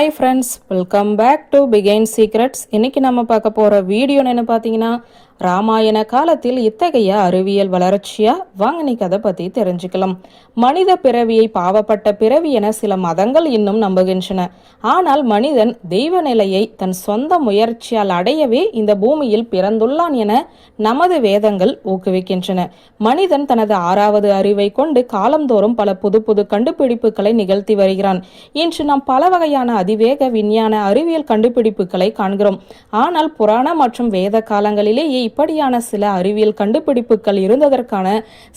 Hi friends welcome back to begin secrets இன்னைக்கு நம்ம பார்க்க போகிற வீடியோ என்ன பார்த்தீங்கன்னா ராமாயண காலத்தில் இத்தகைய அறிவியல் வளர்ச்சியா? வாங்க நீ கதை பற்றி தெரிஞ்சுக்கலாம். மனித பிறவியை பாவப்பட்ட பிறவி என சில மதங்கள் இன்னும் நம்புகின்றன. ஆனால் மனிதன் தெய்வ நிலையை தன் சொந்த முயற்சியால் அடையவே இந்த பூமியில் பிறந்துள்ளான் என நமது வேதங்கள் ஊக்குவிக்கின்றன. மனிதன் தனது ஆறாவது அறிவை கொண்டு காலந்தோறும் பல புது புது கண்டுபிடிப்புகளை நிகழ்த்தி வருகிறான். இன்று நாம் பல வகையான அதிவேக விஞ்ஞான அறிவியல் கண்டுபிடிப்புகளை காண்கிறோம். ஆனால் புராண மற்றும் வேத காலங்களிலேயே இப்படியான சில அறிவியல் கண்டுபிடிப்புகள் இருந்ததற்கான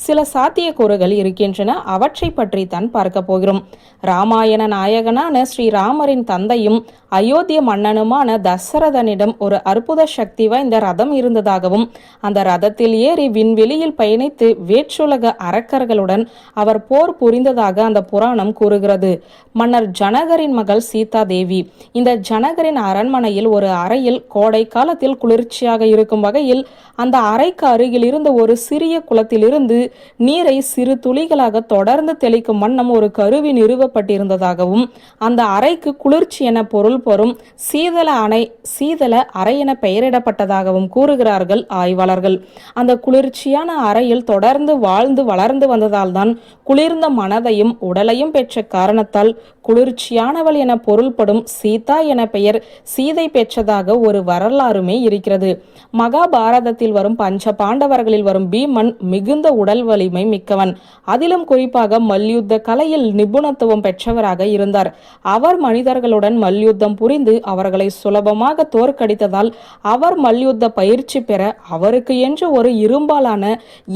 சில சாத்தியக்கூறுகள் இருக்கின்றன. அவற்றை பற்றி தான் பார்க்க போகிறோம். ராமாயண நாயகனான ஸ்ரீராமரின் தந்தையும் அயோத்திய மன்னனுமான தசரதனிடம் ஒரு அற்புத சக்தி வாய்ந்த ரதம் இருந்ததாகவும் அந்த ரதத்தில் ஏறி விண்வெளியில் பயணித்து வேற்றுலக அரக்கர்களுடன் அவர் போர் புரிந்ததாக அந்த புராணம் கூறுகிறது. மன்னர் ஜனகரின் மகள் சீதா தேவி இந்த ஜனகரின் அரண்மனையில் ஒரு அறையில் கோடை காலத்தில் குளிர்ச்சியாக இருக்கும் வகையில் அந்த அறைக்கு அருகில் இருந்த ஒரு சிறிய குளத்திலிருந்து நீரை சிறு துளிகளாக தொடர்ந்து தெளிக்கும் வண்ணம் ஒரு கருவி நிறுவப்பட்டிருந்ததாகவும் அந்த அறைக்கு குளிர்ச்சி என பொருள் பெறும் சீதள அணை சீதள அறை என பெயரிடப்பட்டதாகவும் கூறுகிறார்கள் ஆய்வாளர்கள். அந்த குளிர்ச்சியான அறையில் தொடர்ந்து வாழ்ந்து வளர்ந்து வந்ததால் தான் குளிர்ந்த மனதையும் உடலையும் பெற்ற காரணத்தால் குளிர்ச்சியானவள் என பொருள்படும் சீதா என பெயர் சீதை பெற்றதாக ஒரு வரலாறுமே இருக்கிறது. மகாபாரத பாரதத்தில் வரும் பஞ்ச பாண்டவர்களில் வரும் பீமன் மிகுந்த உடல் வலிமை மிக்கவன். அதிலும் குறிப்பாக மல்யுத்த கலையில் நிபுணத்துவம் பெற்றவராக இருந்தார். அவர் மனிதர்களுடன் மல்யுத்தம் புரிந்து அவர்களை சுலபமாக தோற்கடித்ததால் அவர் மல்யுத்த பயிற்சி பெற அவருக்கு என்று ஒரு இரும்பாலான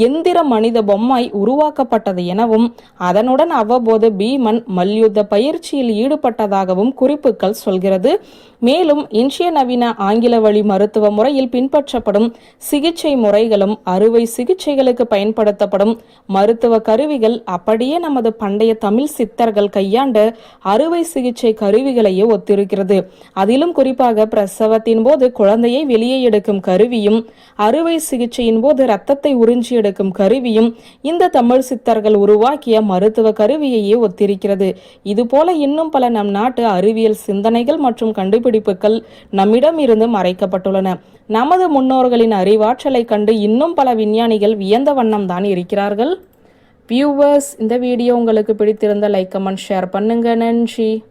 எந்திர மனித பொம்மை உருவாக்கப்பட்டது எனவும் அதனுடன் அவ்வப்போது பீமன் மல்யுத்த பயிற்சியில் ஈடுபட்டதாகவும் குறிப்புகள் சொல்கிறது. மேலும் இன்றைய நவீன ஆங்கில வழி மருத்துவ முறையில் பின்பற்றப்படும் சிகிச்சை முறைகளும் அறுவை சிகிச்சைகளுக்கு பயன்படுத்தப்படும். மருத்துவ கருவிகள் அப்படியே நமது பண்டைய தமிழ் சித்தர்கள் கையாண்ட அறுவை சிகிச்சை கருவிகளையே ஒத்திருக்கிறது. அதிலும் குறிப்பாக பிரசவத்தின் போது குழந்தையை வெளியே எடுக்கும் கருவியும் அறுவை சிகிச்சையின் போது ரத்தத்தை உறிஞ்சி எடுக்கும் கருவியும் இந்த தமிழ் சித்தர்கள் உருவாக்கிய மருத்துவ கருவியையே ஒத்திருக்கிறது. இதுபோல இன்னும் பல நம் நாட்டு அறிவியல் சிந்தனைகள் மற்றும் கண்டுபிடிப்புகள் நம்மிடம் இருந்து மறைக்கப்பட்டுள்ளன. நமது முன்னோர்களின் அறிவாற்றலை கண்டு இன்னும் பல விஞ்ஞானிகள் வியந்த வண்ணம் தான் இருக்கிறார்கள். வியூவர்ஸ் இந்த வீடியோ உங்களுக்கு பிடித்திருந்த லைக் கமெண்ட் ஷேர் பண்ணுங்க. நன்றி.